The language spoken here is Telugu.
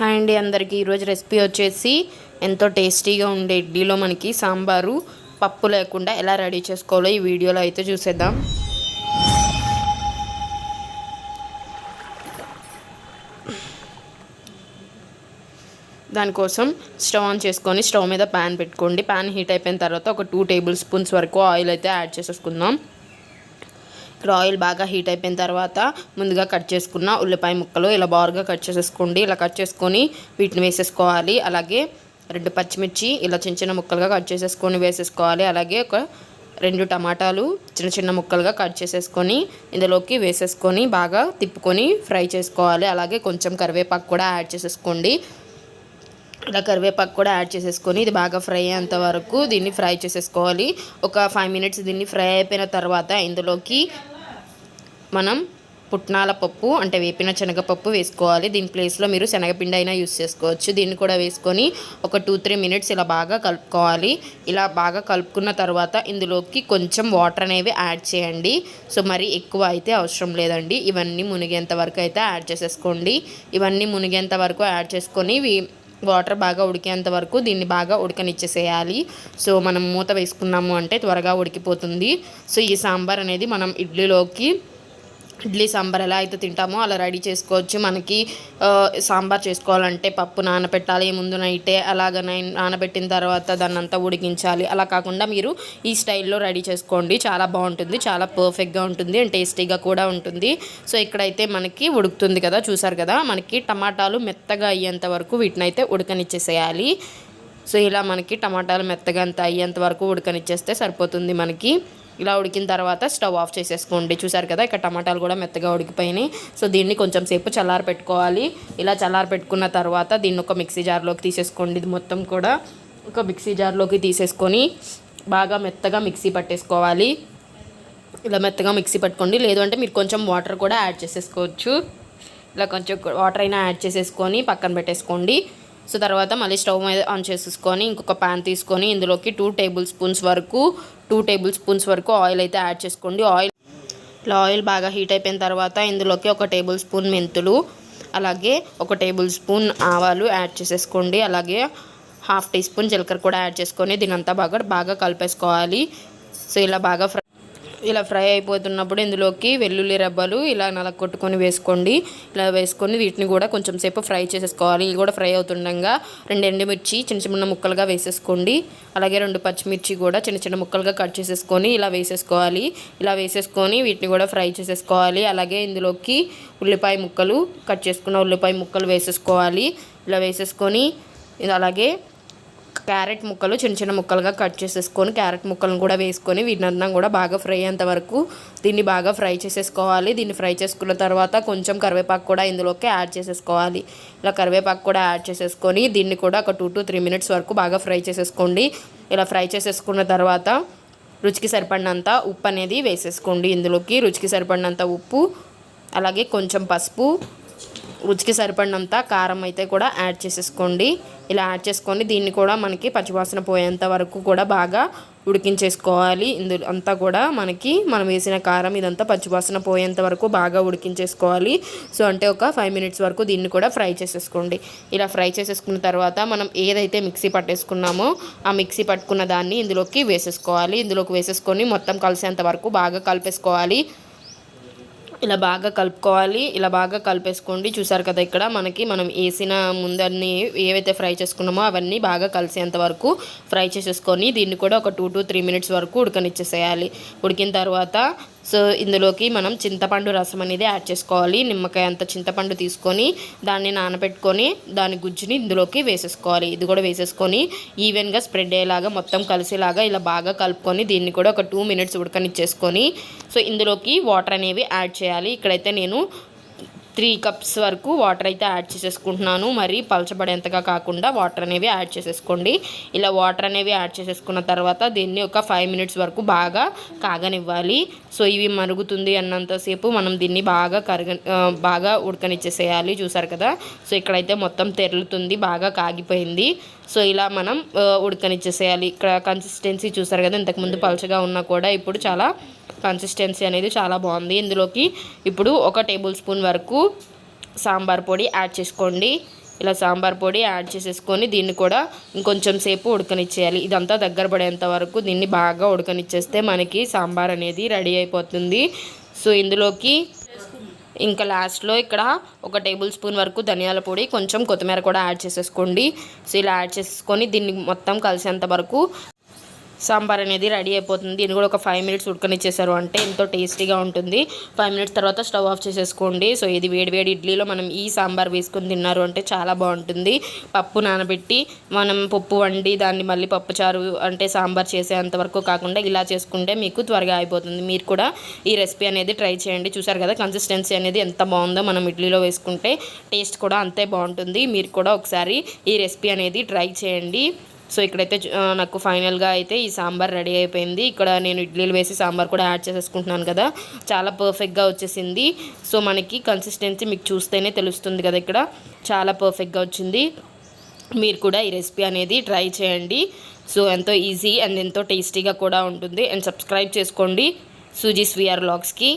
హాయ్ అండి అందరికీ. ఈరోజు రెసిపీ వచ్చేసి ఎంతో టేస్టీగా ఉండే ఇడ్లీలో మనకి సాంబారు పప్పు లేకుండా ఎలా రెడీ చేసుకోవాలో ఈ వీడియోలో అయితే చూసేద్దాం. దానికోసం స్టవ్ ఆన్ చేసుకొని స్టవ్ మీద ప్యాన్ పెట్టుకోండి. ప్యాన్ హీట్ అయిపోయిన తర్వాత ఒక టూ టేబుల్ స్పూన్స్ వరకు ఆయిల్ అయితే యాడ్ చేసేసుకుందాం. ఇక్కడ ఆయిల్ బాగా హీట్ అయిపోయిన తర్వాత ముందుగా కట్ చేసుకున్న ఉల్లిపాయ ముక్కలు ఇలా బారుగా కట్ చేసేసుకోండి. ఇలా కట్ చేసుకొని వీటిని వేసేసుకోవాలి. అలాగే రెండు పచ్చిమిర్చి ఇలా చిన్న చిన్న ముక్కలుగా కట్ చేసేసుకొని వేసేసుకోవాలి. అలాగే ఒక రెండు టమాటాలు చిన్న చిన్న ముక్కలుగా కట్ చేసేసుకొని ఇందులోకి వేసేసుకొని బాగా తిప్పుకొని ఫ్రై చేసుకోవాలి. అలాగే కొంచెం కరివేపాకు కూడా యాడ్ చేసేసుకోండి. ఇలా కరివేపాకు కూడా యాడ్ చేసేసుకొని ఇది బాగా ఫ్రై అయ్యేంత వరకు దీన్ని ఫ్రై చేసేసుకోవాలి. ఒక ఫైవ్ మినిట్స్ దీన్ని ఫ్రై అయిపోయిన తర్వాత ఇందులోకి మనం పుట్నాల పప్పు అంటే వేపిన శనగపప్పు వేసుకోవాలి. దీని ప్లేస్లో మీరు శనగపిండి అయినా యూస్ చేసుకోవచ్చు. దీన్ని కూడా వేసుకొని ఒక టూ త్రీ మినిట్స్ ఇలా బాగా కలుపుకోవాలి. ఇలా బాగా కలుపుకున్న తర్వాత ఇందులోకి కొంచెం వాటర్ అనేవి యాడ్ చేయండి. సో మరి ఎక్కువ అయితే అవసరం లేదండి. ఇవన్నీ మునిగేంత వరకు అయితే యాడ్ చేసేసుకోండి. ఇవన్నీ మునిగేంత వరకు యాడ్ చేసుకొని వాటర్ బాగా ఉడికేంత వరకు దీన్ని బాగా ఉడకనిచ్చేసేయాలి. సో మనం మూత వేసుకున్నాము అంటే త్వరగా ఉడికిపోతుంది. సో ఈ సాంబార్ అనేది మనం ఇడ్లీలోకి ఇడ్లీ సాంబార్ ఎలా అయితే తింటామో అలా రెడీ చేసుకోవచ్చు. మనకి సాంబార్ చేసుకోవాలంటే పప్పు నానబెట్టాలి ముందు నైటే అలాగ నానబెట్టిన తర్వాత దాన్ని అంతా ఉడికించాలి. అలా కాకుండా మీరు ఈ స్టైల్లో రెడీ చేసుకోండి. చాలా బాగుంటుంది చాలా పర్ఫెక్ట్గా ఉంటుంది అండ్ టేస్టీగా కూడా ఉంటుంది. సో ఇక్కడైతే మనకి ఉడుకుతుంది కదా చూసారు కదా మనకి టమాటాలు మెత్తగా అయ్యేంత వరకు వీటిని అయితే ఉడకనిచ్చేసేయాలి. సో ఇలా మనకి టమాటాలు మెత్తగా అంత అయ్యేంత వరకు ఉడకనిచ్చేస్తే సరిపోతుంది మనకి. ఇలా ఉడికిన తర్వాత స్టవ్ ఆఫ్ చేసేసుకోండి. చూసారు కదా ఇక్కడ టమాటాలు కూడా మెత్తగా ఉడికిపోయినాయి. సో దీన్ని కొంచెం సేపు చల్లారి పెట్టుకోవాలి. ఇలా చల్లారి పెట్టుకున్న తర్వాత దీన్ని ఒక మిక్సీ జార్లోకి తీసేసుకోండి. ఇది మొత్తం కూడా ఒక మిక్సీ జార్లోకి తీసేసుకొని బాగా మెత్తగా మిక్సీ పట్టేసుకోవాలి. ఇలా మెత్తగా మిక్సీ పట్టుకోండి. లేదు అంటే మీరు కొంచెం వాటర్ కూడా యాడ్ చేసేసుకోవచ్చు. ఇలా కొంచెం వాటర్ అయినా యాడ్ చేసేసుకొని పక్కన పెట్టేసుకోండి. సో తర్వాత మళ్ళీ స్టవ్ మీద ఆన్ చేసేసుకొని ఇంకొక ప్యాన్ తీసుకొని ఇందులోకి టూ టేబుల్ స్పూన్స్ వరకు టూ టేబుల్ స్పూన్స్ వరకు ఆయిల్ అయితే యాడ్ చేసుకోండి. ఆయిల్ ఇట్లా ఆయిల్ బాగా హీట్ అయిపోయిన తర్వాత ఇందులోకి ఒక టేబుల్ స్పూన్ మెంతులు అలాగే ఒక టేబుల్ స్పూన్ ఆవాలు యాడ్ చేసేసుకోండి. అలాగే హాఫ్ టీ స్పూన్ జీలకర్ర కూడా యాడ్ చేసుకొని దీనంతా బాగా బాగా కలిపేసుకోవాలి. సో ఇలా బాగా ఫ్రై ఇలా ఫ్రై అయిపోతున్నప్పుడు ఇందులోకి వెల్లుల్లి రబ్బలు ఇలా నలగ కొట్టుకొని వేసుకోండి. ఇలా వేసుకొని వీటిని కూడా కొంచెం సేపు ఫ్రై చేసేసుకోవాలి. ఇవి కూడా ఫ్రై అవుతుండగా రెండు ఎండుమిర్చి చిన్న చిన్న ముక్కలుగా వేసేసుకోండి. అలాగే రెండు పచ్చిమిర్చి కూడా చిన్న చిన్న ముక్కలుగా కట్ చేసేసుకొని ఇలా వేసేసుకోవాలి. ఇలా వేసేసుకొని వీటిని కూడా ఫ్రై చేసేసుకోవాలి. అలాగే ఇందులోకి ఉల్లిపాయ ముక్కలు కట్ చేసుకున్న ఉల్లిపాయ ముక్కలు వేసేసుకోవాలి. ఇలా వేసేసుకొని అలాగే క్యారెట్ ముక్కలు చిన్న చిన్న ముక్కలుగా కట్ చేసేసుకొని క్యారెట్ ముక్కలను కూడా వేసుకొని వీటినంతా కూడా బాగా ఫ్రై అయ్యేంత వరకు దీన్ని బాగా ఫ్రై చేసేసుకోవాలి. దీన్ని ఫ్రై చేసుకున్న తర్వాత కొంచెం కరివేపాకు కూడా ఇందులోకి యాడ్ చేసేసుకోవాలి. ఇలా కరివేపాకు కూడా యాడ్ చేసేసుకొని దీన్ని కూడా ఒక టూ టు త్రీ మినిట్స్ వరకు బాగా ఫ్రై చేసేసుకోండి. ఇలా ఫ్రై చేసేసుకున్న తర్వాత రుచికి సరిపడినంత ఉప్పు అనేది వేసేసుకోండి. ఇందులోకి రుచికి సరిపడినంత ఉప్పు అలాగే కొంచెం పసుపు రుచికి సరిపడినంత కారం అయితే కూడా యాడ్ చేసేసుకోండి. ఇలా యాడ్ చేసుకొని దీన్ని కూడా మనకి పచ్చివాసన పోయేంత వరకు కూడా బాగా ఉడికించేసుకోవాలి. ఇందులో అంతా కూడా మనకి మనం వేసిన కారం ఇదంతా పచ్చివాసన పోయేంత వరకు బాగా ఉడికించేసుకోవాలి. సో అంటే ఒక ఫైవ్ మినిట్స్ వరకు దీన్ని కూడా ఫ్రై చేసేసుకోండి. ఇలా ఫ్రై చేసేసుకున్న తర్వాత మనం ఏదైతే మిక్సీ పట్టేసుకున్నామో ఆ మిక్సీ పట్టుకున్న దాన్ని ఇందులోకి వేసేసుకోవాలి. ఇందులోకి వేసేసుకొని మొత్తం కలిసేంత వరకు బాగా కలిపేసుకోవాలి. ఇలా బాగా కలుపుకోవాలి. ఇలా బాగా కలిపేసుకోండి. చూసారు కదా ఇక్కడ మనకి మనం వేసిన ముందన్ని ఏవైతే ఫ్రై చేసుకున్నామో అవన్నీ బాగా కలిసేంత వరకు ఫ్రై చేసేసుకొని దీన్ని కూడా ఒక టూ టు త్రీ మినిట్స్ వరకు ఉడకనిచ్చేసేయాలి. ఉడికిన తర్వాత సో ఇందులోకి మనం చింతపండు రసం అనేది యాడ్ చేసుకోవాలి. నిమ్మకాయ అంత చింతపండు తీసుకొని దాన్ని నానబెట్టుకొని దాని గుజ్జుని ఇందులోకి వేసేసుకోవాలి. ఇది కూడా వేసేసుకొని ఈవెన్గా స్ప్రెడ్ అయ్యేలాగా మొత్తం కలిసేలాగా ఇలా బాగా కలుపుకొని దీన్ని కూడా ఒక టూ మినిట్స్ ఉడకనిచ్చేసుకొని సో ఇందులోకి వాటర్ అనేవి యాడ్ చేయాలి. ఇక్కడైతే నేను త్రీ కప్స్ వరకు వాటర్ అయితే యాడ్ చేసేసుకుంటున్నాను. మరి పలచబడేంతగా కాకుండా వాటర్ అనేవి యాడ్ చేసేసుకోండి. ఇలా వాటర్ అనేవి యాడ్ చేసేసుకున్న తర్వాత దీన్ని ఒక ఫైవ్ మినిట్స్ వరకు బాగా కాగనివ్వాలి. సో ఇవి మరుగుతుంది అన్నంతసేపు మనం దీన్ని బాగా కరగ బాగా ఉడకనిచ్చేసేయాలి. చూసారు కదా? సో ఇక్కడైతే మొత్తం తెరులుతుంది బాగా కాగిపోయింది. సో ఇలా మనం ఉడకనిచ్చేసేయాలి. ఇక్కడ కన్సిస్టెన్సీ చూసారు కదా ఇంతకుముందు పలుచగా ఉన్నా కూడా ఇప్పుడు చాలా కన్సిస్టెన్సీ అనేది చాలా బాగుంది. ఇందులోకి ఇప్పుడు ఒక టేబుల్ స్పూన్ వరకు సాంబార్ పొడి యాడ్ చేసుకోండి. ఇలా సాంబార్ పొడి యాడ్ చేసేసుకొని దీన్ని కూడా ఇంకొంచెం సేపు ఉడకనిచ్చేయాలి. ఇదంతా దగ్గర పడేంత వరకు దీన్ని బాగా ఉడకనిచ్చేస్తే మనకి సాంబార్ అనేది రెడీ అయిపోతుంది. సో ఇందులోకి ఇంకా లాస్ట్లో ఇక్కడ ఒక టేబుల్ స్పూన్ వరకు ధనియాల పొడి కొంచెం కొత్తిమీర కూడా యాడ్ చేసేసుకోండి. సో ఇలా యాడ్ చేసుకొని దీన్ని మొత్తం కలిసేంత వరకు సాంబార్ అనేది రెడీ అయిపోతుంది. దీన్ని కూడా ఒక ఫైవ్ మినిట్స్ ఉడకనిచ్చేసారు. అంటే ఎంతో టేస్టీగా ఉంటుంది. ఫైవ్ మినిట్స్ తర్వాత స్టవ్ ఆఫ్ చేసేసుకోండి. సో ఇది వేడి వేడి ఇడ్లీలో మనం ఈ సాంబార్ వేసుకొని తిన్నారు అంటే చాలా బాగుంటుంది. పప్పు నానబెట్టి మనం పప్పు వండి దాన్ని మళ్ళీ పప్పుచారు అంటే సాంబార్ చేసేంత వరకు కాకుండా ఇలా చేసుకుంటే మీకు త్వరగా అయిపోతుంది. మీరు కూడా ఈ రెసిపీ అనేది ట్రై చేయండి. చూసారు కదా కన్సిస్టెన్సీ అనేది ఎంత బాగుందో మనం ఇడ్లీలో వేసుకుంటే టేస్ట్ కూడా అంతే బాగుంటుంది. మీరు కూడా ఒకసారి ఈ రెసిపీ అనేది ట్రై చేయండి. సో ఇక్కడైతే నాకు ఫైనల్గా అయితే ఈ సాంబార్ రెడీ అయిపోయింది. ఇక్కడ నేను ఇడ్లీలు వేసి సాంబార్ కూడా యాడ్ చేసేసుకుంటున్నాను కదా. చాలా పర్ఫెక్ట్గా వచ్చేసింది. సో మనకి కన్సిస్టెన్సీ మీకు చూస్తేనే తెలుస్తుంది కదా ఇక్కడ. చాలా పర్ఫెక్ట్గా వచ్చింది. మీరు కూడా ఈ రెసిపీ అనేది ట్రై చేయండి. సో ఎంతో ఈజీ అండ్ ఎంతో టేస్టీగా కూడా ఉంటుంది. అండ్ సబ్స్క్రైబ్ చేసుకోండి. సూజీస్ విఆర్ లాగ్స్కి